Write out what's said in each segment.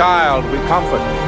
child we comfort.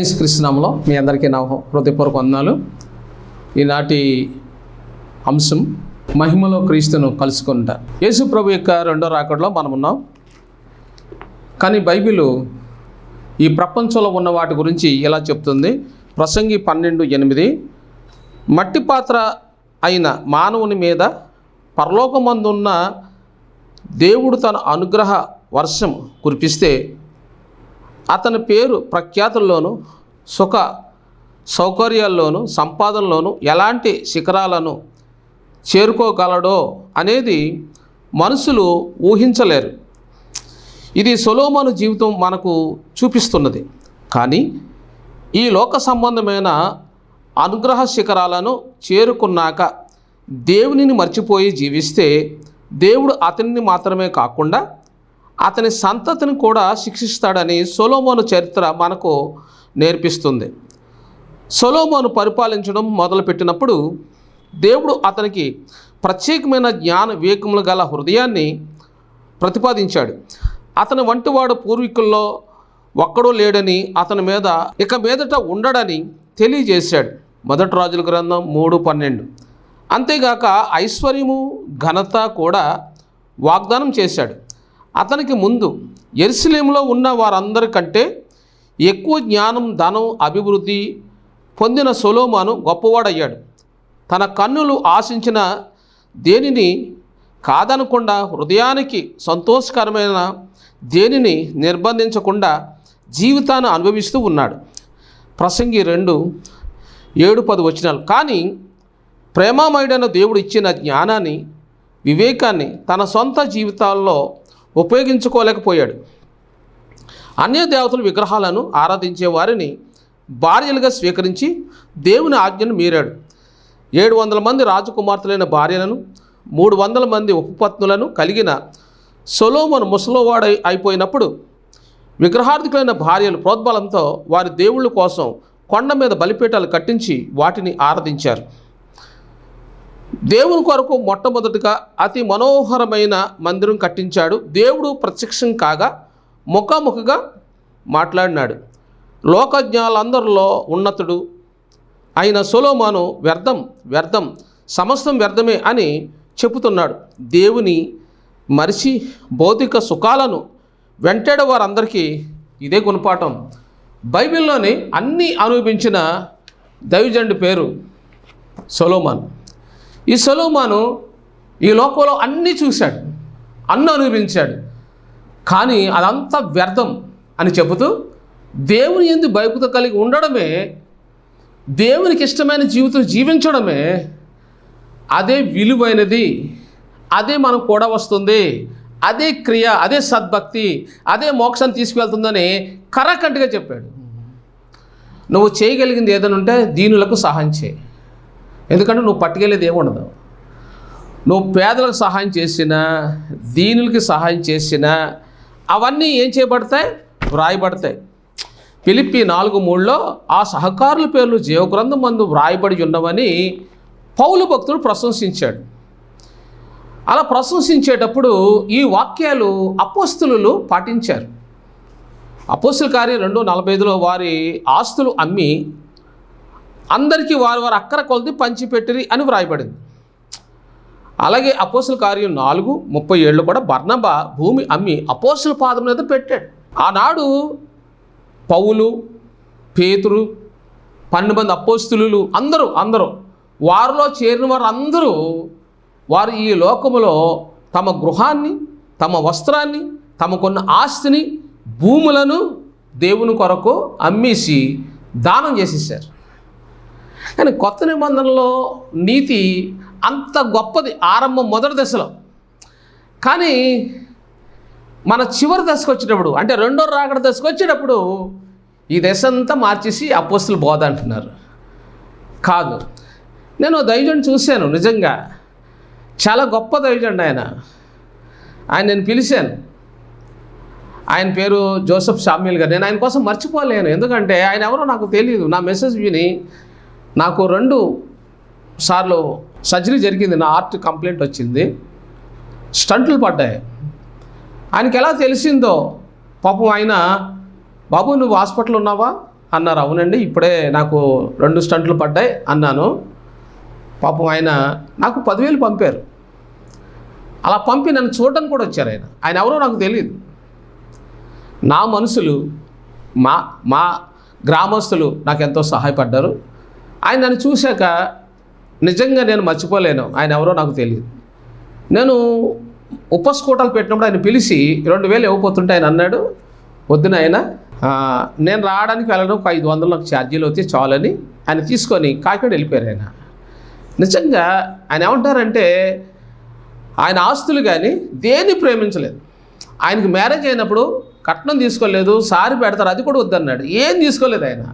And కృష్ణంలో మీ అందరికీ నా హృదయపూర్వక వందనాలు. ఈనాటి అంశం మహిమలో క్రీస్తును కలుసుకుంటా. యేసు ప్రభు యొక్క రెండో రాకడలో మనం ఉన్నాం. కానీ బైబిల్ ఈ ప్రపంచంలో ఉన్న వాటి గురించి ఇలా చెప్తుంది? ప్రసంగి పన్నెండు ఎనిమిది. మట్టి పాత్ర అయిన మానవుని మీద పరలోకమందున్న దేవుడు తన అనుగ్రహ వర్షం కురిపిస్తే అతని పేరు ప్రఖ్యాతుల్లోనూ సుఖ సౌకర్యాల్లోనూ సంపాదనలోనూ ఎలాంటి శిఖరాలను చేరుకోగలడో అనేది మనుషులు ఊహించలేరు. ఇది సొలోమను జీవితం మనకు చూపిస్తున్నది. కానీ ఈ లోక సంబంధమైన అనుగ్రహ శిఖరాలను చేరుకున్నాక దేవునిని మర్చిపోయి జీవిస్తే దేవుడు అతనిని మాత్రమే కాకుండా అతని సంతతిని కూడా శిక్షిస్తాడని సొలోమోను చరిత్ర మనకు నేర్పిస్తుంది. సొలోమోను పరిపాలించడం మొదలుపెట్టినప్పుడు దేవుడు అతనికి ప్రత్యేకమైన జ్ఞాన వివేకములు గల హృదయాన్ని ప్రతిపాదించాడు. అతని వంటివాడు పూర్వీకుల్లో ఒక్కడూ లేడని అతని మీద ఇక మీదట ఉండడని తెలియజేశాడు. మొదటి రాజుల గ్రంథం మూడు పన్నెండు. అంతేగాక ఐశ్వర్యము ఘనత కూడా వాగ్దానం చేశాడు. అతనికి ముందు ఎరుసలేంలో ఉన్న వారందరికంటే ఎక్కువ జ్ఞానం ధనం అభివృద్ధి పొందిన సొలోమాను గొప్పవాడయ్యాడు. తన కన్నులు ఆశించిన దేనిని కాదనకుండా హృదయానికి సంతోషకరమైన దేనిని నిర్బంధించకుండా జీవితాన్ని అనుభవిస్తూ ఉన్నాడు. ప్రసంగి రెండు ఏడు పది వచనాలు. కానీ ప్రేమామయుడైన దేవుడు ఇచ్చిన జ్ఞానాన్ని వివేకాన్ని తన సొంత జీవితాల్లో ఉపయోగించుకోలేకపోయాడు. అన్య దేవతల విగ్రహాలను ఆరాధించే వారిని భార్యలుగా స్వీకరించి దేవుని ఆజ్ఞను మీరాడు. ఏడు వందల మంది రాజకుమార్తెలైన భార్యలను మూడు వందల మంది ఉపపత్నులను కలిగిన సొలోమన్ ముసలోవాడై అయిపోయినప్పుడు విగ్రహార్థికులైన భార్యలు ప్రోద్బలంతో వారి దేవుళ్ళ కోసం కొండ మీద బలిపీఠాలు కట్టించి వాటిని ఆరాధించారు. దేవుని కొరకు మొట్టమొదటిగా అతి మనోహరమైన మందిరం కట్టించాడు. దేవుడు ప్రత్యక్షం కాగా ముఖాముఖిగా మాట్లాడినాడు. లోకజ్ఞాలందరిలో ఉన్నతుడు అయిన సొలోమాను వ్యర్థం వ్యర్థం సమస్తం వ్యర్థమే అని చెబుతున్నాడు. దేవుని మరిచి భౌతిక సుఖాలను వెంటాడే వారందరికీ ఇదే గుణపాఠం. బైబిల్లోని అన్నీ అనుభవించిన దైవజండు పేరు సొలోమాన్. ఈ సొలోమాను ఈ లోకంలో అన్నీ చూశాడు అన్ను అనుభవించాడు. కానీ అదంతా వ్యర్థం అని చెబుతూ దేవుని ఎందు భయపుత కలిగి ఉండడమే దేవునికి ఇష్టమైన జీవితం జీవించడమే అదే విలువైనది. అదే మనకు కూడా వస్తుంది. అదే క్రియ అదే సద్భక్తి అదే మోక్షాన్ని తీసుకువెళ్తుందని కరకంటిగా చెప్పాడు. నువ్వు చేయగలిగింది ఏదైనా ఉంటే దీనులకు సహాయం చేయి. ఎందుకంటే నువ్వు పట్టుకెళ్ళేది ఏముండదు. నువ్వు పేదలకు సహాయం చేసినా దీనులకి సహాయం చేసినా అవన్నీ ఏం చేయబడతాయి? వ్రాయబడతాయి. పిలిపి నాలుగు మూడులో ఆ సహకారుల పేర్లు జీవగ్రంథం మందు వ్రాయబడి ఉన్నవని పౌలు భక్తుడు ప్రశంసించాడు. అలా ప్రశంసించేటప్పుడు ఈ వాక్యాలు అపోస్తులు పాటించారు. అపోస్తుల కార్యం రెండు నలభై ఐదులో వారి ఆస్తులు అమ్మి అందరికీ వారు వారు అక్కర కొలది పంచిపెట్టిరి అని వ్రాయబడింది. అలాగే అపోసుల కార్యం నాలుగు ముప్పై ఏళ్ళు కూడా బర్ణబ భూమి అమ్మి అపోస్తుల పాదం మీద పెట్టాడు. ఆనాడు పౌలు పేతురు పన్నెండు మంది అపోస్తులు అందరూ అందరూ వారిలో చేరిన వారు అందరూ వారు ఈ లోకములో తమ గృహాన్ని తమ వస్త్రాన్ని తమకున్న ఆస్తిని భూములను దేవుని కొరకు అమ్మేసి దానం చేసేసారు కానీ కొత్త నిబంధనలో నీతి అంత గొప్పది ఆరంభం మొదటి దశలో. కానీ మన చివరి దశకు వచ్చేటప్పుడు అంటే రెండో రాకడ దశకు వచ్చేటప్పుడు ఈ దశ అంతా మార్చేసి అపోస్తులు బోధ అంటున్నారు. కాదు. నేను దైవజుని చూశాను నిజంగా. చాలా గొప్ప దైవజండి ఆయన. ఆయన నేను పిలిచాను. ఆయన పేరు జోసఫ్ షామ్యుల్ గారు. నేను ఆయన కోసం మర్చిపోలేను. ఎందుకంటే ఆయన ఎవరో నాకు తెలియదు నా మెసేజ్ విని నాకు రెండు సార్లు సర్జరీ జరిగింది నా ఆర్ట్ కంప్లైంట్ వచ్చింది. స్టంట్లు పడ్డాయి. ఆయనకి ఎలా తెలిసిందో పాపం ఆయన బాబు నువ్వు హాస్పిటల్ ఉన్నావా? అన్నారు. అవునండి ఇప్పుడే నాకు రెండు స్టంట్లు పడ్డాయి అన్నాను. పాపం ఆయన నాకు పదివేలు పంపారు. అలా పంపి నన్ను చూడడానికి కూడా వచ్చారు ఆయన. ఆయన ఎవరో నాకు తెలియదు నా మనుషులు మా మా గ్రామస్తులు నాకు ఎంతో సహాయపడ్డారు. ఆయన నన్ను చూశాక నిజంగా నేను మర్చిపోలేను. ఆయన ఎవరో నాకు తెలియదు. నేను ఉపస్కోటాలు పెట్టినప్పుడు ఆయన పిలిచి రెండు వేలు ఇవ్వబోతుంటే ఆయన అన్నాడు వద్దున ఆయన? నేను రావడానికి వెళ్ళడం ఒక ఐదు వందలు నాకు ఛార్జీలు వచ్చి చాలని ఆయన తీసుకొని కాకినాడ వెళ్ళిపోయారు ఆయన. నిజంగా ఆయన ఏమంటారంటే ఆయన ఆస్తులు కానీ దేన్ని ప్రేమించలేదు. ఆయనకి మ్యారేజ్ అయినప్పుడు కట్నం తీసుకోలేదు సారి పెడతారు అది కూడా వద్దన్నాడు. ఏం తీసుకోలేదు ఆయన?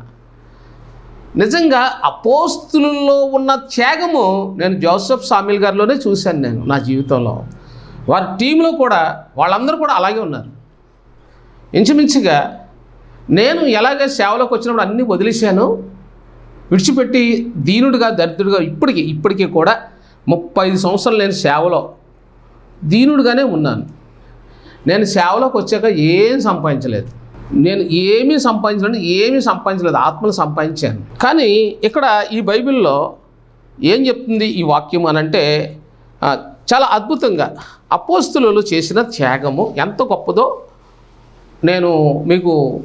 నిజంగా అపోస్తులలో ఉన్న త్యాగము నేను జోసఫ్ సామిల్ గారిలోనే చూశాను నేను నా జీవితంలో. వారి టీంలో కూడా వాళ్ళందరూ కూడా అలాగే ఉన్నారు. ఇంచుమించుగా నేను ఎలాగ సేవలోకి వచ్చినప్పుడు అన్నీ వదిలేశాను. విడిచిపెట్టి దీనుడిగా దరిద్రుడిగా ఇప్పటికి ఇప్పటికీ కూడా ముప్పై ఐదు సంవత్సరాలు నేను సేవలో దీనుడిగానే ఉన్నాను. నేను సేవలోకి వచ్చాక ఏం సంపాదించలేదు. నేను ఏమీ సంపాదించలేదు ఏమీ సంపాదించలేదు ఆత్మను సంపాదించాను. కానీ ఇక్కడ ఈ బైబిల్లో ఏం చెప్తుంది ఈ వాక్యం అని అంటే చాలా అద్భుతంగా అపోస్తులు చేసిన త్యాగము ఎంత గొప్పదో నేను మీకు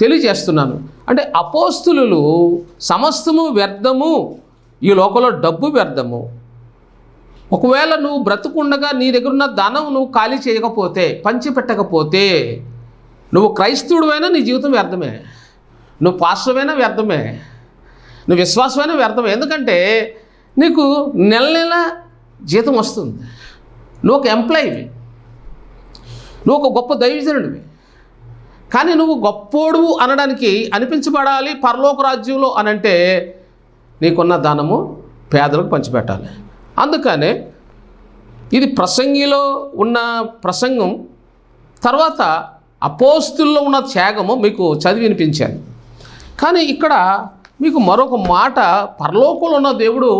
తెలియజేస్తున్నాను. అంటే అపోస్తులు సమస్తము వ్యర్థము ఈ లోకంలో డబ్బు వ్యర్థము. ఒకవేళ నువ్వు బ్రతుకుండగా నీ దగ్గర ఉన్న ధనం నువ్వు ఖాళీ చేయకపోతే పంచిపెట్టకపోతే నువ్వు క్రైస్తవుడువైనా నీ జీవితం వ్యర్థమే. నువ్వు పాస్టర్వైనా వ్యర్థమే. నువ్వు విశ్వాసమైనా వ్యర్థమే. ఎందుకంటే నీకు నెల నెల జీతం వస్తుంది. నువ్వు ఒక ఎంప్లాయీవి. నువ్వు ఒక గొప్ప దైవజనుడివి. కానీ నువ్వు గొప్పోడు అనడానికి అనిపించబడాలి పరలోక రాజ్యంలో అని అంటే నీకున్న దానము పేదలకు పంచిపెట్టాలి. అందుకనే ఇది ప్రసంగిలో ఉన్న ప్రసంగం. తర్వాత అపోస్తుల్లో ఉన్న త్యాగము మీకు చదివి వినిపించాను. కానీ ఇక్కడ మీకు మరొక మాట పరలోకంలో ఉన్న దేవుడు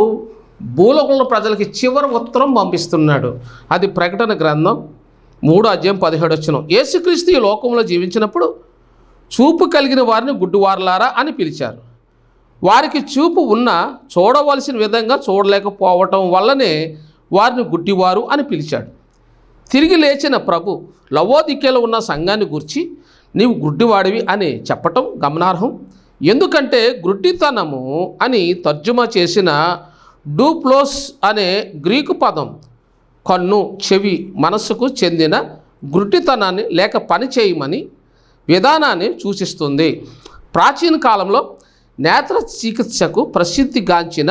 భూలోకంలో ప్రజలకి చివరి ఉత్తరం పంపిస్తున్నాడు. అది ప్రకటన గ్రంథం మూడో అధ్యాయం పదిహేడు వచ్చిన యేసుక్రీస్తు ఈ లోకంలో జీవించినప్పుడు చూపు కలిగిన వారిని గుడ్డివారులారా అని పిలిచారు. వారికి చూపు ఉన్న చూడవలసిన విధంగా చూడలేకపోవటం వల్లనే వారిని గుడ్డివారు అని పిలిచాడు. తిరిగి లేచిన ప్రభు లవోదిక్యలో ఉన్న సంఘాన్ని గురించి నీవు గుడ్డివాడివి అని చెప్పటం గమనార్హం. ఎందుకంటే గుడ్డితనము అని తర్జుమా చేసిన డూప్లోస్ అనే గ్రీకు పదం కన్ను చెవి మనస్సుకు చెందిన గుడ్డితనాన్ని లేక పని చేయమని విధానాన్ని సూచిస్తుంది. ప్రాచీన కాలంలో నేత్ర చికిత్సకు ప్రసిద్ధిగాంచిన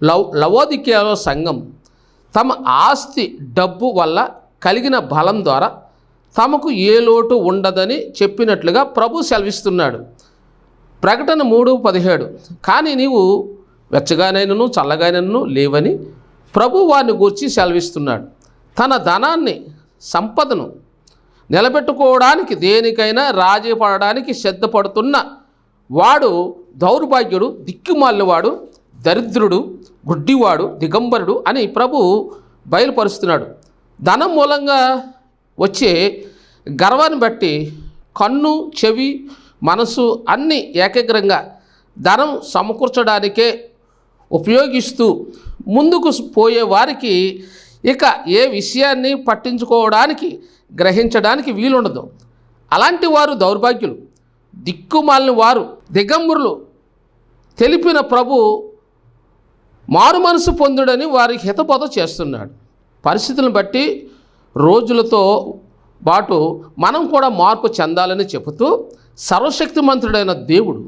లవ్ లవోదికేలో సంఘం తమ ఆస్తి డబ్బు వల్ల కలిగిన బలం ద్వారా తమకు ఏ లోటు ఉండదని చెప్పినట్లుగా ప్రభు సెలవిస్తున్నాడు. ప్రకటన మూడు పదిహేడు. కానీ నీవు వెచ్చగానైనను చల్లగానైనను లేవని ప్రభు వారిని గూర్చి సెలవిస్తున్నాడు. తన ధనాన్ని సంపదను నిలబెట్టుకోవడానికి దేనికైనా రాజీ పడడానికి సిద్ధపడుతున్న వాడు దౌర్భాగ్యుడు దిక్కుమాలినవాడు దరిద్రుడు గుడ్డివాడు దిగంబరుడు అని ప్రభు బయలుపరుస్తున్నాడు. ధనం మూలంగా వచ్చే గర్వాన్ని బట్టి కన్ను చెవి మనసు అన్నీ ఏకాగ్రంగా ధనం సమకూర్చడానికే ఉపయోగిస్తూ ముందుకు పోయే వారికి ఇక ఏ విషయాన్ని పట్టించుకోవడానికి గ్రహించడానికి వీలుండదు. అలాంటి వారు దౌర్భాగ్యులు. దిక్కుమాలిన వారు దిగంబరులు. తెలిపిన ప్రభు మారు మనసు పొందుడని వారికి హితబోధ చేస్తున్నాడు. పరిస్థితులను బట్టి రోజులతో పాటు మనం కూడా మార్పు చెందాలని చెబుతూ సర్వశక్తిమంతుడైన దేవుడు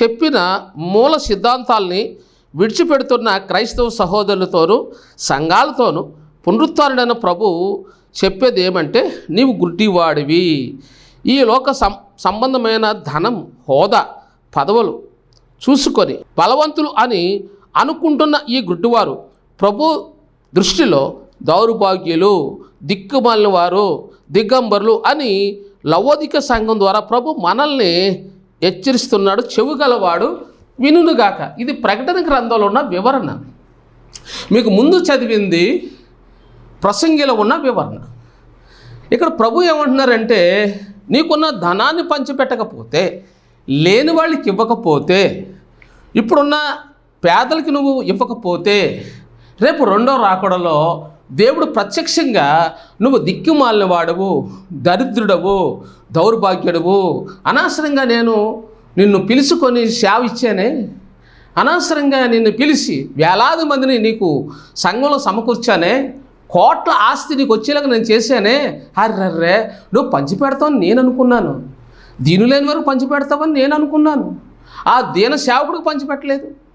చెప్పిన మూల సిద్ధాంతాల్ని విడిచిపెడుతున్న క్రైస్తవ సహోదరులతోనూ సంఘాలతోనూ పునరుత్డైన ప్రభువు చెప్పేది ఏమంటే నీవు గుడ్డివాడివి. ఈ లోక సం సంబంధమైన ధనం హోదా పదవులు చూసుకొని బలవంతులు అని అనుకుంటున్న ఈ గుడ్డివారు ప్రభు దృష్టిలో దౌర్భాగ్యులు దిక్కుమాలిన వారు దిగంబరులు అని లవోదిక సంఘం ద్వారా ప్రభు మనల్ని హెచ్చరిస్తున్నాడు చెవు గలవాడు వినుగాక ఇది ప్రకటన గ్రంథంలో ఉన్న వివరణ. మీకు ముందు చదివింది ప్రసంగిలో ఉన్న వివరణ. ఇక్కడ ప్రభు ఏమంటున్నారంటే నీకున్న ధనాన్ని పంచిపెట్టకపోతే లేని వాళ్ళకి ఇవ్వకపోతే ఇప్పుడున్న పేదలకి నువ్వు ఇవ్వకపోతే రేపు రెండో రాకడలో దేవుడు ప్రత్యక్షంగా నువ్వు దిక్కుమాలిన వాడవు దరిద్రుడవు దౌర్భాగ్యుడవు. అనవసరంగా నేను నిన్ను పిలుచుకొని సేవ ఇచ్చానే అనవసరంగా నిన్ను పిలిచి వేలాది మందిని నీకు సంఘంలో సమకూర్చానే? కోట్ల ఆస్తి నీకు వచ్చేలాగా నేను చేశానే? అర్రర్రే నువ్వు పంచిపెడతావని నేను అనుకున్నాను. దీని లేని వరకు పంచిపెడతావని నేను అనుకున్నాను. ఆ దీన సేవకుడికి పంచిపెట్టలేదు.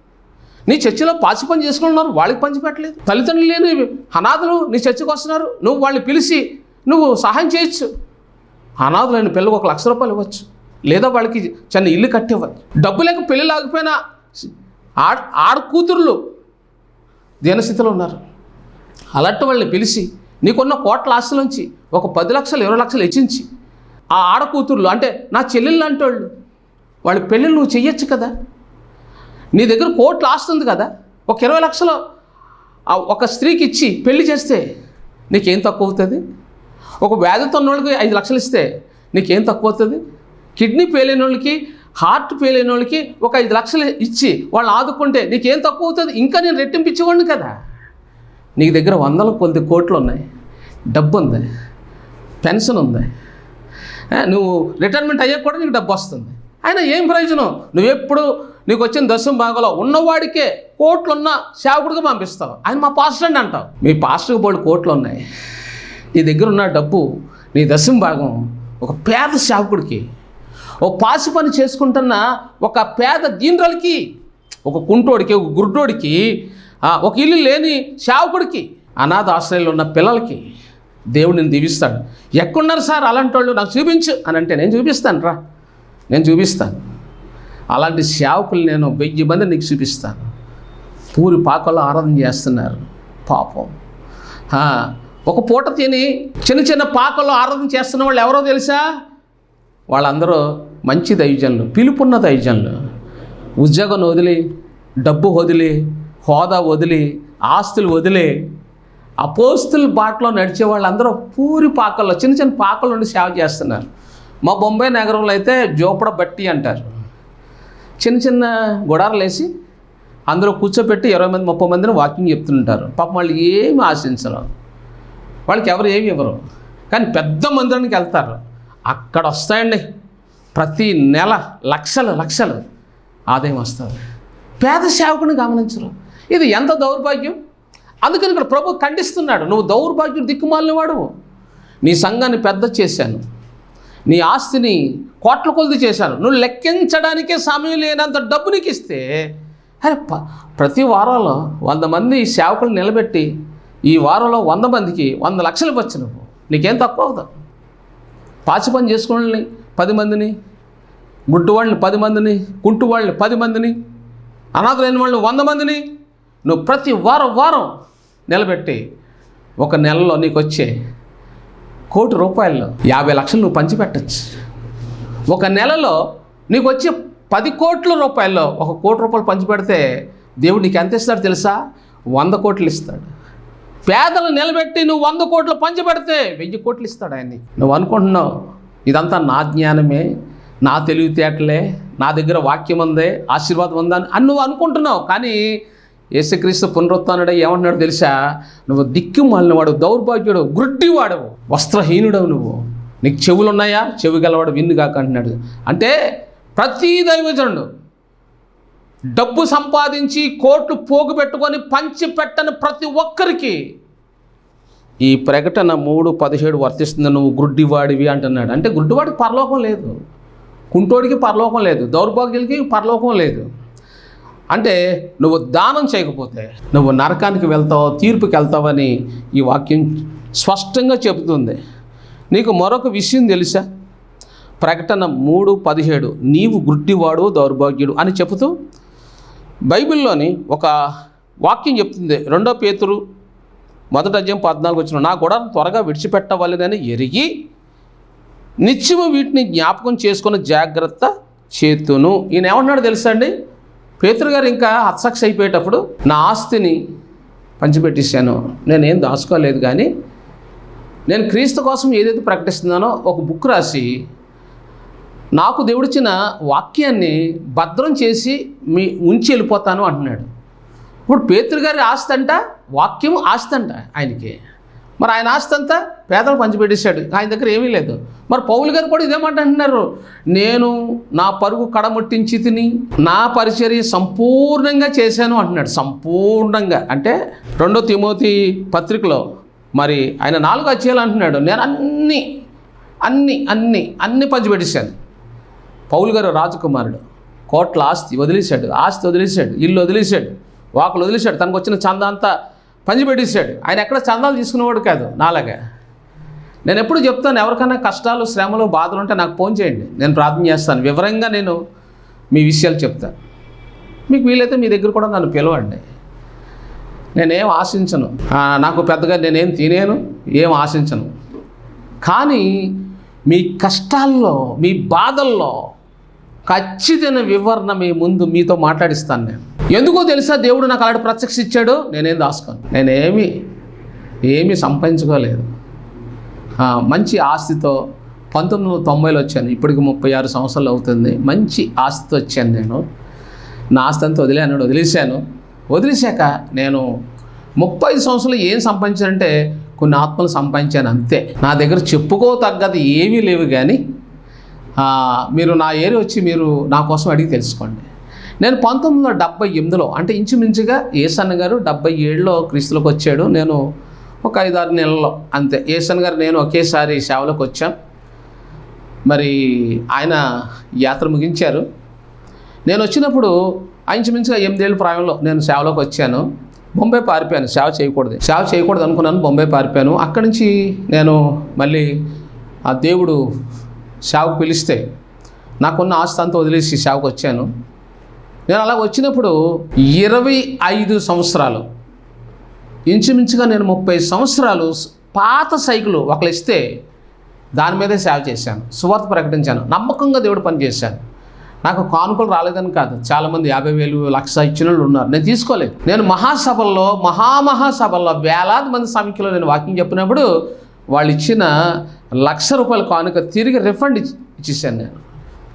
నీ చర్చిలో పాచి పని చేసుకుంటున్నారు వాళ్ళకి పంచిపెట్టలేదు తల్లిదండ్రులు లేని అనాథులు నీ చర్చికి వస్తున్నారు నువ్వు వాళ్ళని పిలిచి నువ్వు సహాయం చేయొచ్చు. అనాథులైన పిల్లలకు ఒక లక్ష రూపాయలు ఇవ్వచ్చు. లేదా వాళ్ళకి చిన్న ఇల్లు కట్టేవ్వచ్చు డబ్బు లేక పెళ్ళి లేకపోయినా ఆడ ఆడ కూతుర్లు దీనస్థితిలో ఉన్నారు. అలాంటి వాళ్ళని పిలిచి నీకున్న కోట్ల ఆస్తులోంచి ఒక పది లక్షలు ఇరవై లక్షలు హెచ్చించి ఆ ఆడ కూతుర్లు అంటే నా చెల్లెళ్ళు లాంటి వాళ్ళు వాళ్ళ పెళ్ళిళ్ళు నువ్వు చెయ్యొచ్చు కదా? నీ దగ్గర కోట్లు ఆస్తుంది కదా. ఒక ఇరవై లక్షలు ఒక స్త్రీకి ఇచ్చి పెళ్ళి చేస్తే నీకేం తక్కువ అవుతుంది? ఒక వ్యాధితో ఉన్న వాళ్ళకి ఐదు లక్షలు ఇస్తే నీకేం తక్కువ అవుతుంది? కిడ్నీ ఫెయిల్ అయిన వాళ్ళకి హార్ట్ ఫెయిల్ అయిన వాళ్ళకి ఒక ఐదు లక్షలు ఇచ్చి వాళ్ళు ఆదుకుంటే నీకేం తక్కువ అవుతుంది? ఇంకా నేను రెట్టింపించేవాడిని కదా. నీ దగ్గర వందల కొద్ది కోట్లు ఉన్నాయి. డబ్బు ఉంది. పెన్షన్ ఉంది. నువ్వు రిటైర్మెంట్ అయ్యాక కూడా నీకు డబ్బు వస్తుంది. అయినా ఏం ప్రయోజనం? నువ్వెప్పుడు నీకు వచ్చిన దశం భాగంలో ఉన్నవాడికే కోట్లున్న సేవకుడిగా పంపిస్తావు. ఆయన మా పాస్టర్ అండి అంటావు. మీ పాస్టర్కి బోళ్ళు కోట్లు ఉన్నాయి నీ దగ్గర ఉన్న డబ్బు నీ దశం భాగం ఒక పేద సేవకుడికి ఒక పాసి పని చేసుకుంటున్న ఒక పేద దీనురాలకి ఒక కుంటోడికి ఒక గుడ్డోడికి ఒక ఇల్లు లేని సేవకుడికి అనాథ ఆశ్రయంలో ఉన్న పిల్లలకి దేవుడు నేను దీవిస్తాడు. ఎక్కడున్నారు సార్? అలాంటి వాళ్ళు నాకు చూపించు అని అంటే నేను చూపిస్తాను రా నేను చూపిస్తాను. అలాంటి సేవకులు నేను వెయ్యి మంది నీకు చూపిస్తాను. పూరి పాకల్లో ఆరాధన చేస్తున్నారు. పాపం. ఒక పూట తిని చిన్న చిన్న పాకల్లో ఆరాధన చేస్తున్న వాళ్ళు ఎవరో తెలుసా? వాళ్ళందరూ మంచి దైవజనులు పిలుపున్న దైవజనులు. ఉద్యోగం వదిలి డబ్బు వదిలి హోదా వదిలి ఆస్తులు వదిలి అపోస్తుల బాటలో నడిచే వాళ్ళందరూ పూరి పాకల్లో చిన్న చిన్న పాకల నుండి సేవ చేస్తున్నారు. మా బొంబాయి నగరంలో అయితే జోపడ బట్టి అంటారు. చిన్న చిన్న గుడారాలు వేసి అందరూ కూర్చోపెట్టి ఇరవై మంది ముప్పై మందిని వాకింగ్ చెప్తుంటారు. పాపం వాళ్ళు ఏమి ఆశించరు. వాళ్ళకి ఎవరు ఏమి ఇవ్వరు. కానీ పెద్ద మందిరానికి వెళ్తారు. అక్కడ వస్తాయండి. ప్రతి నెల లక్షలు లక్షలు ఆదాయం వస్తుంది. పేద సేవకుని గమనించరు. ఇది ఎంత దౌర్భాగ్యం? అందుకని ఇక్కడ ప్రభు ఖండిస్తున్నాడు. నువ్వు దౌర్భాగ్యుడు దిక్కుమాలిన వాడు నీ సంఘాన్ని పెద్ద చేశాను. నీ ఆస్తిని కోట్ల కొలది చేశాను. నువ్వు లెక్కించడానికే సమయం లేనంత డబ్బు నీకు ఇస్తే అరే ప ప్రతి వారంలో వంద మంది సేవకులు నిలబెట్టి ఈ వారంలో వంద మందికి వంద లక్షలు ఇవ్వచ్చు నువ్వు. నీకేం తక్కువ అవుతా పాచి పని చేసుకోవాలని పది మందిని గుడ్డు వాళ్ళని పది మందిని కుంటు వాళ్ళని పది మందిని అనాథలైన వాళ్ళని వంద మందిని నువ్వు ప్రతి వారం వారం నిలబెట్టి ఒక నెలలో నీకు వచ్చే కోటి రూపాయల్లో యాభై లక్షలు నువ్వు పంచిపెట్టచ్చు. ఒక నెలలో నీకు వచ్చే పది కోట్ల రూపాయల్లో ఒక కోటి రూపాయలు పంచిపెడితే దేవుడు నీకు ఎంత ఇస్తాడు తెలుసా? వంద కోట్లు ఇస్తాడు. పేదలు నిలబెట్టి నువ్వు వంద కోట్లు పంచిపెడితే వెయ్యి కోట్లు ఇస్తాడు ఆయన్ని. నువ్వు అనుకుంటున్నావు ఇదంతా నా జ్ఞానమే నా తెలివితేటలే నా దగ్గర వాక్యం ఉందే ఆశీర్వాదం ఉందని అని నువ్వు అనుకుంటున్నావు. కానీ యేసుక్రీస్తు పునరుత్నుడే ఏమంటున్నాడు తెలుసా? నువ్వు దిక్కు వాడు దౌర్భాగ్యుడు గుడ్డివాడవు వస్త్రహీనుడవు నువ్వు. నీకు చెవులు ఉన్నాయా చెవి గలవాడు విన్ను కాక అంటున్నాడు. అంటే ప్రతి దైవజనుడు డబ్బు సంపాదించి కోట్లు పోగు పెట్టుకొని పంచి పెట్టని ప్రతి ఒక్కరికి ఈ ప్రకటన మూడు పదిహేడు వర్తిస్తుంది. నువ్వు గుడ్డివాడివి అంటున్నాడు. అంటే గుడ్డివాడికి పరలోకం లేదు. కుంటోడికి పరలోకం లేదు. దౌర్భాగ్యులకి పరలోకం లేదు. అంటే నువ్వు దానం చేయకపోతే నువ్వు నరకానికి వెళ్తావు తీర్పుకి వెళ్తావని ఈ వాక్యం స్పష్టంగా చెబుతుంది. నీకు మరొక విషయం తెలుసా? ప్రకటన మూడు పదిహేడు నీవు గుడ్డివాడు దౌర్భాగ్యుడు అని చెబుతూ బైబిల్లోని ఒక వాక్యం చెప్తుంది. రెండో పేతురు మొదట అధ్యాయం పద్నాలుగు వచ్చిన నా కూడా త్వరగా విడిచిపెట్టవలనని ఎరిగి నిత్యము వీటిని జ్ఞాపకం చేసుకున్న జాగ్రత్త చేతును. ఈయన ఏమన్నాడు తెలుసా అండి? పేతురు గారు ఇంకా అత్సక్స్ అయిపోయేటప్పుడు నా ఆస్తిని పంచిపెట్టేశాను. నేనేం దాచుకోలేదు కానీ నేను క్రీస్తు కోసం ఏదైతే ప్రకటిస్తున్నానో ఒక బుక్ రాసి నాకు దేవుడిచ్చిన వాక్యాన్ని భద్రం చేసి మీ ఉంచి వెళ్ళిపోతాను అంటున్నాడు. ఇప్పుడు పేతురు గారి ఆస్తి అంట వాక్యం ఆస్తి అంట ఆయనకి. మరి ఆయన ఆస్తి అంతా పేదలు పంచిపెట్టేశాడు. ఆయన దగ్గర ఏమీ లేదు. మరి పౌలు గారు కూడా ఇదేమాట అంటున్నారు. నేను నా పరుగు కడముట్టించి తిని నా పరిచర్య సంపూర్ణంగా చేశాను అంటున్నాడు. సంపూర్ణంగా. అంటే రెండో తిమోతి పత్రికలో మరి ఆయన నాలుగు అధ్యాయాలు అంటున్నాడు. నేను అన్ని అన్ని అన్ని అన్ని పంచిపెట్టేశాను. పౌలు గారు రాజకుమారుడు. కోట్ల ఆస్తి వదిలేశాడు. ఆస్తి వదిలేశాడు. ఇల్లు వదిలేశాడు. వాకులు వదిలేశాడు. తనకు వచ్చిన చందా పంచి పెట్టేశాడు ఆయన ఎక్కడ చందాలు తీసుకునేవాడు కాదు నాలాగా. నేను ఎప్పుడు చెప్తాను ఎవరికైనా కష్టాలు శ్రమలు బాధలు ఉంటే నాకు ఫోన్ చేయండి. నేను ప్రార్థన చేస్తాను. వివరంగా నేను మీ విషయాలు చెప్తాను మీకు వీలైతే మీ దగ్గర కూడా నన్ను పిలవండి. నేనేం ఆశించను. నాకు పెద్దగా నేనేం తినేను ఏం ఆశించను. కానీ మీ కష్టాల్లో మీ బాధల్లో ఖచ్చితమైన వివరణ మీ ముందు మీతో మాట్లాడిస్తాను నేను. ఎందుకో తెలుసా దేవుడు నాకు అలాంటి ప్రత్యక్ష ఇచ్చాడు? నేనేం దాచుకోను నేనేమి ఏమీ సంపాదించుకోలేదు. మంచి ఆస్తితో పంతొమ్మిది వందల తొంభైలో వచ్చాను. ఇప్పటికి ముప్పై ఆరు సంవత్సరాలు అవుతుంది. మంచి ఆస్తితో వచ్చాను నేను. నా ఆస్తి అంతా వదిలేను వదిలేశాను. వదిలేశాక నేను ముప్పై ఐదు సంవత్సరాలు ఏం సంపాదించానంటే కొన్ని ఆత్మలు సంపాదించాను అంతే. నా దగ్గర చెప్పుకో తగ్గది ఏమీ లేవు కానీ మీరు నా ఏరియా వచ్చి మీరు నా కోసం అడిగి తెలుసుకోండి. నేను పంతొమ్మిది వందల డెబ్బై ఎనిమిదిలో అంటే ఇంచుమించుగా ఏసన్న గారు డెబ్బై ఏడులో క్రీస్తులకు వచ్చాడు. నేను ఒక ఐదారు నెలల్లో అంతే. ఏసన్ గారు నేను ఒకేసారి సేవలోకి వచ్చాం. మరి ఆయన యాత్ర ముగించారు. నేను వచ్చినప్పుడు ఇంచుమించుగా ఎనిమిదేళ్ళ ప్రాయంలో నేను సేవలోకి వచ్చాను. బొంబాయి పారిపోయాను. సేవ చేయకూడదు. సేవ చేయకూడదు అనుకున్నాను బొంబాయి పారిపోయాను. అక్కడి నుంచి నేను మళ్ళీ ఆ దేవుడు సేవకు పిలిస్తే నాకున్న ఆస్తి అంతా వదిలేసి సేవకు వచ్చాను. నేను అలా వచ్చినప్పుడు ఇరవై ఐదు సంవత్సరాలు ఇంచుమించుగా నేను ముప్పై సంవత్సరాలు పాత సైకిల్ ఒకళ్ళు ఇస్తే దాని మీదే సేవ చేశాను సువార్త ప్రకటించాను నమ్మకంగా దేవుడు పని చేశాను నాకు కానుకలు రాలేదని కాదు చాలామంది యాభై వేలు లక్ష ఇచ్చిన వాళ్ళు ఉన్నారు నేను తీసుకోలేదు. నేను మహాసభల్లో మహామహాసభల్లో వేలాది మంది సమీక్షలో నేను వాకింగ్ చెప్పినప్పుడు వాళ్ళు ఇచ్చిన లక్ష రూపాయల కానుక తిరిగి రిఫండ్ ఇచ్చేసాను నేను.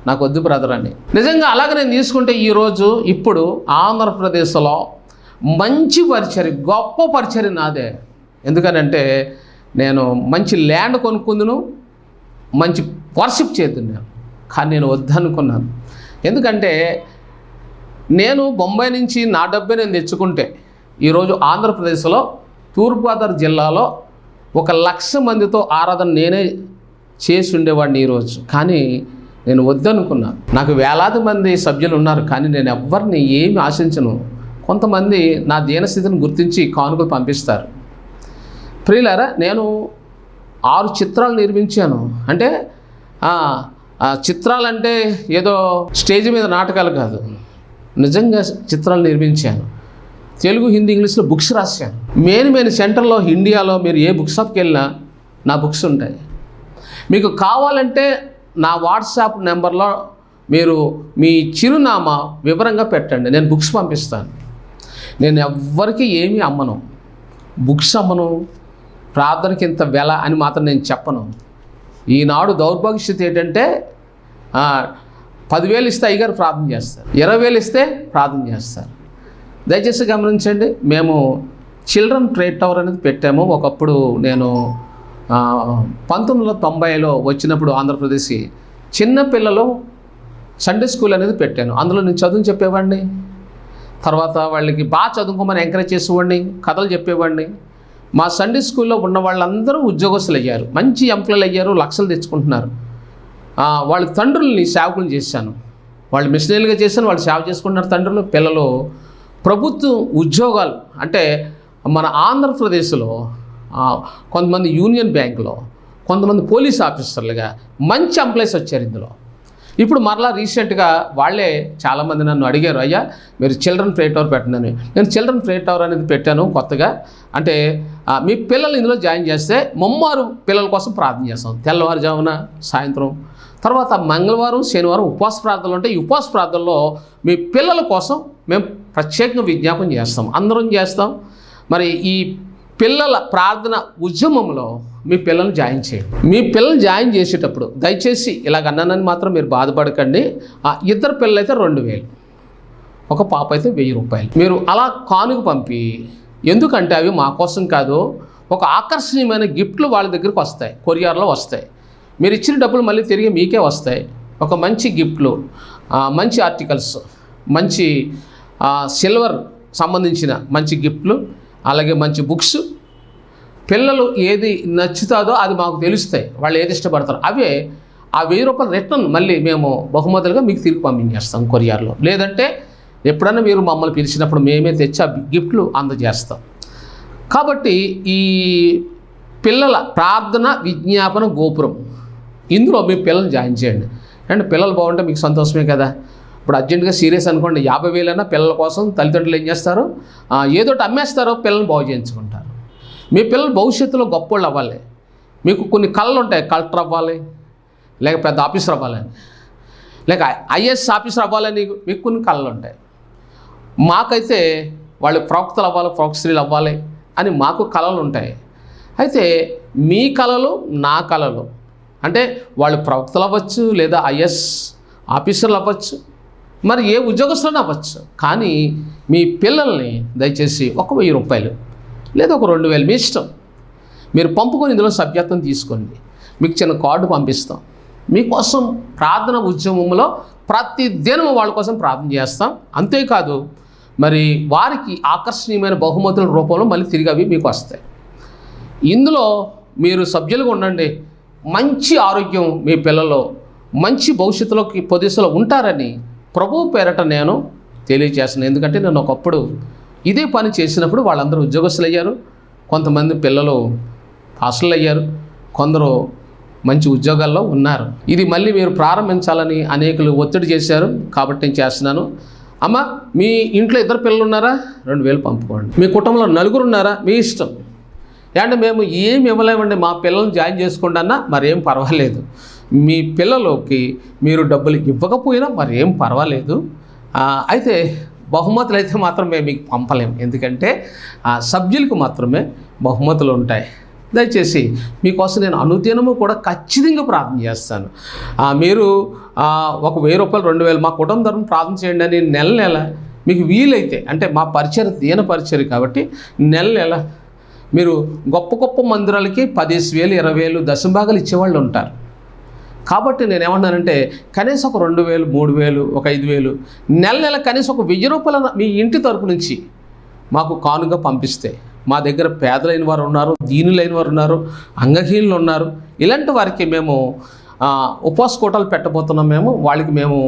నాకు వద్దు బ్రదర్ అని నిజంగా అలాగే నేను తీసుకుంటే ఈరోజు ఇప్పుడు ఆంధ్రప్రదేశ్లో మంచి పరిచర్య గొప్ప పరిచర్య నాదే. ఎందుకనంటే నేను మంచి ల్యాండ్ కొనుక్కుందును మంచి వర్షిప్ చేద్దును. కానీ నేను వద్దనుకున్నాను. ఎందుకంటే నేను బొంబాయి నుంచి నా డబ్బే నేను తెచ్చుకుంటే ఈరోజు ఆంధ్రప్రదేశ్లో తూర్పుగోదావరి జిల్లాలో ఒక లక్ష మందితో ఆరాధన నేనే చేసి ఉండేవాడిని ఈరోజు కానీ నేను వద్దనుకున్నాను నాకు వేలాది మంది సభ్యులు ఉన్నారు కానీ నేను ఎవ్వరిని ఏమి ఆశించను. కొంతమంది నా దీనస్థితిని గుర్తించి కానుకలు పంపిస్తారు. ప్రియులారా నేను ఆరు చిత్రాలు నిర్మించాను. అంటే చిత్రాలంటే ఏదో స్టేజ్ మీద నాటకాలు కాదు. నిజంగా చిత్రాలు నిర్మించాను. తెలుగు హిందీ ఇంగ్లీష్లో బుక్స్ రాశాను. మెయిన్ మెయిన్ సెంటర్లో ఇండియాలో మీరు ఏ బుక్ షాప్కి వెళ్ళినా నా బుక్స్ ఉంటాయి. మీకు కావాలంటే నా వాట్సాప్ నెంబర్లో మీరు మీ చిరునామా వివరంగా పెట్టండి. నేను బుక్స్ పంపిస్తాను. నేను ఎవ్వరికి ఏమీ అమ్మను. బుక్స్ అమ్మను ప్రార్థనకి ఇంత వెల అని మాత్రం నేను చెప్పను. ఈనాడు దౌర్భాగ్య స్థితి ఏంటంటే పదివేలు ఇస్తే అయ్యగారు ప్రార్థన చేస్తారు. ఇరవై వేలు ఇస్తే ప్రార్థన చేస్తారు. దయచేసి గమనించండి మేము చిల్డ్రన్ ట్రేడ్ టవర్ అనేది పెట్టాము. ఒకప్పుడు నేను పంతొమ్మిది వందల తొంభైలో వచ్చినప్పుడు ఆంధ్రప్రదేశ్ చిన్నపిల్లలు సండే స్కూల్ అనేది పెట్టాను. అందులో నేను చదువుని చెప్పేవాడిని. తర్వాత వాళ్ళకి బాగా చదువుకోమని ఎంకరేజ్ చేసేవాడిని కథలు చెప్పేవాడిని. మా సండే స్కూల్లో ఉన్న వాళ్ళందరూ ఉద్యోగస్తులు అయ్యారు. మంచి ఎంప్లాయీలు అయ్యారు లక్షలు తెచ్చుకుంటున్నారు. వాళ్ళ తండ్రుల్ని సేవకులు చేశాను. వాళ్ళు మిషనరీలుగా చేశాను వాళ్ళు సేవ చేసుకుంటున్నారు తండ్రులు. పిల్లలు ప్రభుత్వ ఉద్యోగాలు అంటే మన ఆంధ్రప్రదేశ్లో కొంతమంది యూనియన్ బ్యాంకులో కొంతమంది పోలీస్ ఆఫీసర్లుగా మంచి ఎంప్లాయీస్ వచ్చారు ఇందులో. ఇప్పుడు మరలా రీసెంట్గా వాళ్ళే చాలామంది నన్ను అడిగారు అయ్యా మీరు చిల్డ్రన్ ప్లే టవర్ పెట్టండి. నేను చిల్డ్రన్ ప్లే టవర్ అనేది పెట్టాను కొత్తగా. అంటే మీ పిల్లలు ఇందులో జాయిన్ చేస్తే ముమ్మారు పిల్లల కోసం ప్రార్థన చేస్తాం. తెల్లవారుజామున సాయంత్రం. తర్వాత మంగళవారం శనివారం ఉపవాస ప్రార్థనలు ఉంటాయి. ఈ ఉపవాస ప్రార్థనలో మీ పిల్లల కోసం మేము ప్రత్యేకంగా విజ్ఞాపన చేస్తాం. అందరం చేస్తాం. మరి ఈ పిల్లల ప్రార్థన ఉద్యమంలో మీ పిల్లల్ని జాయిన్ చేయండి. మీ పిల్లల్ని జాయిన్ చేసేటప్పుడు దయచేసి ఇలాగ అన్నానని మాత్రం మీరు బాధపడకండి. ఆ ఇద్దరు పిల్లలు అయితే రెండు వేలు. ఒక పాప అయితే వెయ్యి రూపాయలు. మీరు అలా కానుక పంపి ఎందుకంటే అవి మా కోసం కాదు ఒక ఆకర్షణీయమైన గిఫ్ట్లు వాళ్ళ దగ్గరికి వస్తాయి. కొరియర్లో వస్తాయి. మీరు ఇచ్చిన డబ్బులు మళ్ళీ తిరిగి మీకే వస్తాయి. ఒక మంచి గిఫ్ట్లు మంచి ఆర్టికల్స్ మంచి సిల్వర్ సంబంధించిన మంచి గిఫ్ట్లు అలాగే మంచి బుక్స్ పిల్లలు ఏది నచ్చుతాదో అది మాకు తెలుస్తాయి. వాళ్ళు ఏది ఇష్టపడతారో. అవే ఆ వెయ్యి రూపాయలు రిటర్న్ మళ్ళీ మేము బహుమతులుగా మీకు తిరిగి పంపించేస్తాం కొరియర్లో. లేదంటే ఎప్పుడన్నా మీరు మమ్మల్ని పిలిచినప్పుడు మేమే తెచ్చి ఆ గిఫ్ట్లు అందజేస్తాం. కాబట్టి ఈ పిల్లల ప్రార్థన విజ్ఞాపన గోపురం. ఇందులో మీ పిల్లల్ని జాయిన్ చేయండి. అండ్ పిల్లలు బాగుంటే మీకు సంతోషమే కదా? ఇప్పుడు అర్జెంటుగా సీరియస్ అనుకోండి. యాభై వేలైనా పిల్లల కోసం తల్లిదండ్రులు ఏం చేస్తారు? ఏదోటి ఏదో అమ్మేస్తారో పిల్లల్ని బాగు చేయించుకుంటారు. మీ పిల్లలు భవిష్యత్తులో గొప్పోళ్ళు అవ్వాలి. మీకు కొన్ని కళలు ఉంటాయి కలెక్టర్ అవ్వాలి లేక పెద్ద ఆఫీసర్ అవ్వాలని లేక ఐఏఎస్ ఆఫీసర్ అవ్వాలని మీకు కొన్ని కళలు ఉంటాయి. మాకైతే వాళ్ళు ప్రవక్తలు అవ్వాలి ప్రవక్తలు అవ్వాలి అని మాకు కళలు ఉంటాయి. అయితే మీ కళలు నా కళలు అంటే వాళ్ళు ప్రవక్తలు అవ్వచ్చు లేదా ఐఎస్ ఆఫీసర్లు అవ్వచ్చు మరి ఏ ఉద్యోగస్తులను అవ్వచ్చు. కానీ మీ పిల్లల్ని దయచేసి ఒక వెయ్యి రూపాయలు లేదా ఒక రెండు వేలు మీ ఇష్టం. మీరు పంపుకొని ఇందులో సభ్యత్వం తీసుకోండి. మీకు చిన్న కార్డు పంపిస్తాం. మీకోసం ప్రార్థన ఉద్యమంలో ప్రతి దినం వాళ్ళ కోసం ప్రార్థన చేస్తాం. అంతేకాదు మరి వారికి ఆకర్షణీయమైన బహుమతుల రూపంలో మళ్ళీ తిరిగి అవి మీకు వస్తాయి. ఇందులో మీరు సభ్యులుగా ఉండండి. మంచి ఆరోగ్యం మీ పిల్లలు మంచి భవిష్యత్తులోకి పొదిశలో ఉంటారని ప్రభు పేరట నేను తెలియజేస్తున్నాను. ఎందుకంటే నేను ఒకప్పుడు ఇదే పని చేసినప్పుడు వాళ్ళందరూ ఉద్యోగస్తులు అయ్యారు కొంతమంది పిల్లలు పాస్టర్లు అయ్యారు కొందరు మంచి ఉద్యోగాల్లో ఉన్నారు. ఇది మళ్ళీ మీరు ప్రారంభించాలని అనేకులు ఒత్తిడి చేశారు. కాబట్టి నేను చేస్తున్నాను. అమ్మ మీ ఇంట్లో ఇద్దరు పిల్లలు ఉన్నారా? రెండు వేలు పంపుకోండి. మీ కుటుంబంలో నలుగురు ఉన్నారా? మీ ఇష్టం. అంటే మేము ఏం ఇవ్వలేమండి. మా పిల్లల్ని జాయిన్ చేసుకోండి అన్నా మరేం పర్వాలేదు. మీ పిల్లలకి మీరు డబ్బులు ఇవ్వకపోయినా మరేం పర్వాలేదు. అయితే బహుమతులు అయితే మాత్రం మేము మీకు పంపలేము. ఎందుకంటే ఆ సభ్యులకు మాత్రమే బహుమతులు ఉంటాయి. దయచేసి మీకోసం నేను అనుదినము కూడా ఖచ్చితంగా ప్రార్థన చేస్తాను. మీరు ఒక వెయ్యి రూపాయలు రెండు వేలు మా కుటుంబం ధర్మం ప్రార్థన చేయండి అని నెల నెల మీకు వీలైతే అంటే మా పరిచయం దీన పరిచయం కాబట్టి నెల నెల మీరు గొప్ప గొప్ప మందిరాలకి పదేసి వేలు ఇరవై వేలు దశభాగాలు ఇచ్చేవాళ్ళు ఉంటారు. కాబట్టి నేను ఏమన్నానంటే కనీసం ఒక రెండు వేలు మూడు వేలు ఒక ఐదు వేలు నెల నెల కనీసం ఒక వెయ్యి రూపాయల మీ ఇంటి తరపు నుంచి మాకు కానుగా పంపిస్తే మా దగ్గర పేదలైన వారు ఉన్నారు దీనులైన వారు ఉన్నారు అంగహీనులు ఉన్నారు ఇలాంటి వారికి మేము ఉపవాస కోటాలు పెట్టబోతున్నాం మేము వాళ్ళకి మేము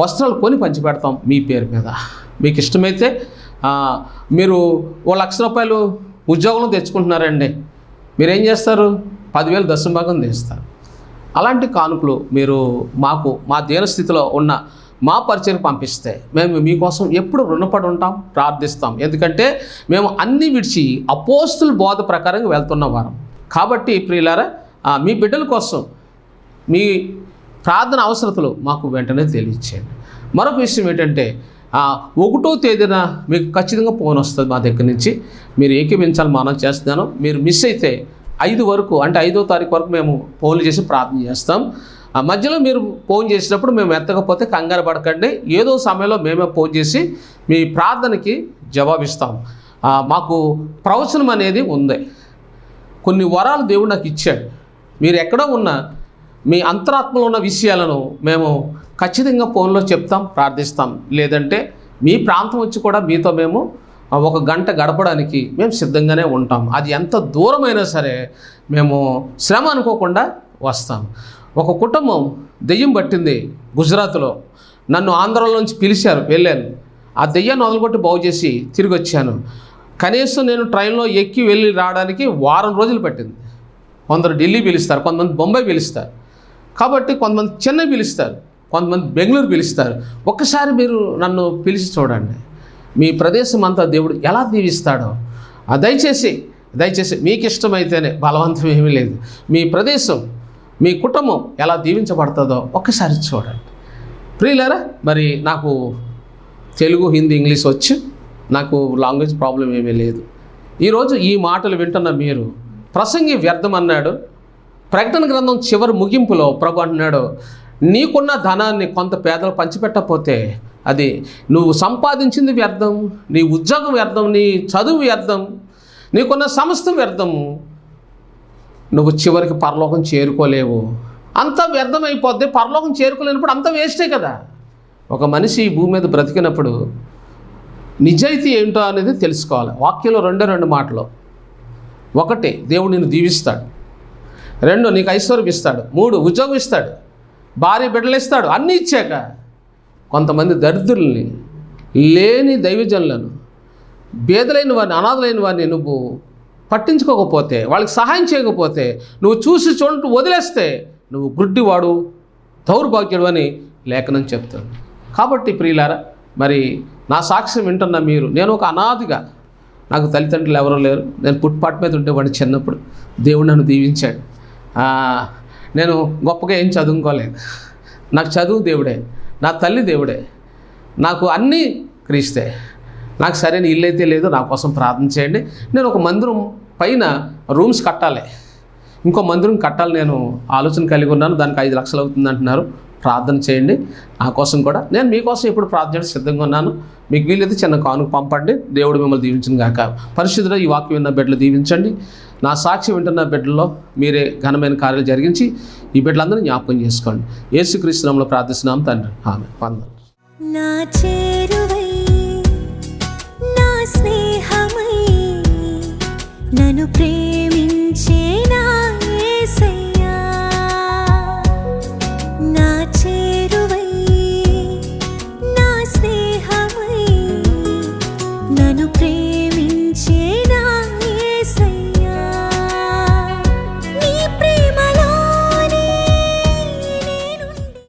వస్త్రాలు కొని పంచిపెడతాం మీ పేరు మీద. మీకు ఇష్టమైతే మీరు ఓ లక్ష రూపాయలు ఉద్యోగం తెచ్చుకుంటున్నారండి. మీరేం చేస్తారు? పదివేలు దశంభాగం తెస్తారు. అలాంటి కానుకలు మీరు మాకు మా దీనస్థితిలో ఉన్న మా పరిచయం పంపిస్తే మేము మీకోసం ఎప్పుడు రుణపడి ఉంటాం ప్రార్థిస్తాం. ఎందుకంటే మేము అన్ని విడిచి అపోస్తుల బోధ ప్రకారంగా వెళ్తున్న వారం. కాబట్టి ప్రియులారా మీ బిడ్డల కోసం మీ ప్రార్థన అవసరతలు మాకు వెంటనే తెలియచేయండి. మరొక విషయం ఏంటంటే ఒకటో తేదీన మీకు ఖచ్చితంగా ఫోన్ వస్తుంది మా దగ్గర నుంచి. మీరు ఏకీపించాలి మనం చేస్తున్నాను. మీరు మిస్ అయితే ఐదు వరకు అంటే ఐదో తారీఖు వరకు మేము ఫోన్లు చేసి ప్రార్థన చేస్తాం. ఆ మధ్యలో మీరు ఫోన్ చేసినప్పుడు మేము ఎత్తకపోతే కంగారు పడకండి. ఏదో సమయంలో మేమే ఫోన్ చేసి మీ ప్రార్థనకి జవాబిస్తాం. మాకు ప్రవచనం అనేది ఉంది. కొన్ని వరాలు దేవుడు నాకు ఇచ్చాడు. మీరు ఎక్కడో ఉన్న మీ అంతరాత్మలో ఉన్న విషయాలను మేము ఖచ్చితంగా ఫోన్లో చెప్తాం ప్రార్థిస్తాం. లేదంటే మీ ప్రాంతం వచ్చి కూడా మీతో మేము ఒక గంట గడపడానికి మేము సిద్ధంగానే ఉంటాం. అది ఎంత దూరమైనా సరే మేము శ్రమ అనుకోకుండా వస్తాం. ఒక కుటుంబం దెయ్యం పట్టింది గుజరాత్లో. నన్ను ఆంధ్రాలో నుంచి పిలిచారు వెళ్ళాను. ఆ దెయ్యాన్ని వదలగొట్టి బాగు చేసి తిరిగి వచ్చాను. కనీసం నేను ట్రైన్లో ఎక్కి వెళ్ళి రావడానికి వారం రోజులు పట్టింది. కొందరు ఢిల్లీ పిలుస్తారు కొంతమంది బొంబాయి పిలుస్తారు. కాబట్టి కొంతమంది చెన్నై పిలుస్తారు కొంతమంది బెంగళూరు పిలుస్తారు. ఒక్కసారి మీరు నన్ను పిలిచి చూడండి. మీ ప్రదేశం అంతా దేవుడు ఎలా దీవిస్తాడో? ఆ దయచేసి దయచేసి మీకు ఇష్టమైతేనే బలవంతం ఏమీ లేదు. మీ ప్రదేశం మీ కుటుంబం ఎలా దీవించబడుతుందో ఒక్కసారి చూడండి. ప్రియులరా మరి నాకు తెలుగు హిందీ ఇంగ్లీష్ వచ్చు. నాకు లాంగ్వేజ్ ప్రాబ్లం ఏమీ లేదు. ఈరోజు ఈ మాటలు వింటున్న మీరు ప్రసంగి వ్యర్థం అన్నాడు. ప్రకటన గ్రంథం చివరి ముగింపులో ప్రభు అన్నాడు నీకున్న ధనాన్ని కొంత పేదలు పంచిపెట్టకపోతే అది నువ్వు సంపాదించింది వ్యర్థం నీ ఉద్యోగం వ్యర్థం నీ చదువు వ్యర్థం నీకున్న సంస్థ వ్యర్థము నువ్వు చివరికి పరలోకం చేరుకోలేవు. అంత వ్యర్థమైపోద్ది పరలోకం చేరుకోలేనప్పుడు అంత వేస్టే కదా. ఒక మనిషి ఈ భూమి మీద బ్రతికినప్పుడు నిజాయితీ ఏంటో అనేది తెలుసుకోవాలి. వాక్యంలో రెండే రెండు మాటలు. ఒకటి దేవుడు నిన్ను దీవిస్తాడు. రెండు నీకు ఐశ్వర్యం ఇస్తాడు. మూడు ఉద్యోగం ఇస్తాడు. భార్య బిడ్డలు ఇస్తాడు. అన్నీ ఇచ్చాక కొంతమంది దరిద్రుల్ని లేని దైవజనులను బేదలైన వారిని అనాథలైన వారిని నువ్వు పట్టించుకోకపోతే వాళ్ళకి సహాయం చేయకపోతే నువ్వు చూసి చూడటం వదిలేస్తే నువ్వు గుడ్డివాడు దౌర్భాగ్యుడు అని లేఖనం చెప్తాను కాబట్టి ప్రియులారా మరి నా సాక్ష్యం వింటున్న మీరు నేను ఒక అనాథిగా నాకు తల్లిదండ్రులు ఎవరూ లేరు. నేను పుట్పాటి మీద ఉండేవాడిని చిన్నప్పుడు దేవుడు నన్ను దీవించాడు. నేను గొప్పగా ఏం చదువుకోలేదు. నాకు చదువు దేవుడే. నా తల్లి దేవుడే. నాకు అన్నీ క్రీస్తే. నాకు సరైన ఇల్లు అయితే లేదు నా కోసం ప్రార్థన చేయండి. నేను ఒక మందిరం పైన రూమ్స్ కట్టాలి. ఇంకో మందిరం కట్టాలి నేను ఆలోచన కలిగి ఉన్నాను. దానికి ఐదు లక్షలు అవుతుంది అంటున్నారు. ప్రార్థన చేయండి. నా కోసం కూడా. నేను మీకోసం ఇప్పుడు ప్రార్థన సిద్ధంగా ఉన్నాను. మీకు వీలైతే చిన్న కానుక పంపండి. దేవుడు మిమ్మల్ని దీవించిన గాక. పరిశుద్ధులు ఈ వాక్యం విన్న బిడ్డలు దీవించండి. నా సాక్షి వింటున్న బిడ్డల్లో మీరే ఘనమైన కార్యాలు జరిగించి ఈ బిడ్డలందరినీ జ్ఞాపకం చేసుకోండి. యేసుక్రీస్తునాంలో ప్రార్థిస్తున్నాం తండ్రి. ఆమె నా స్నేహమై నన్ను ప్రేమించే నా ఏసై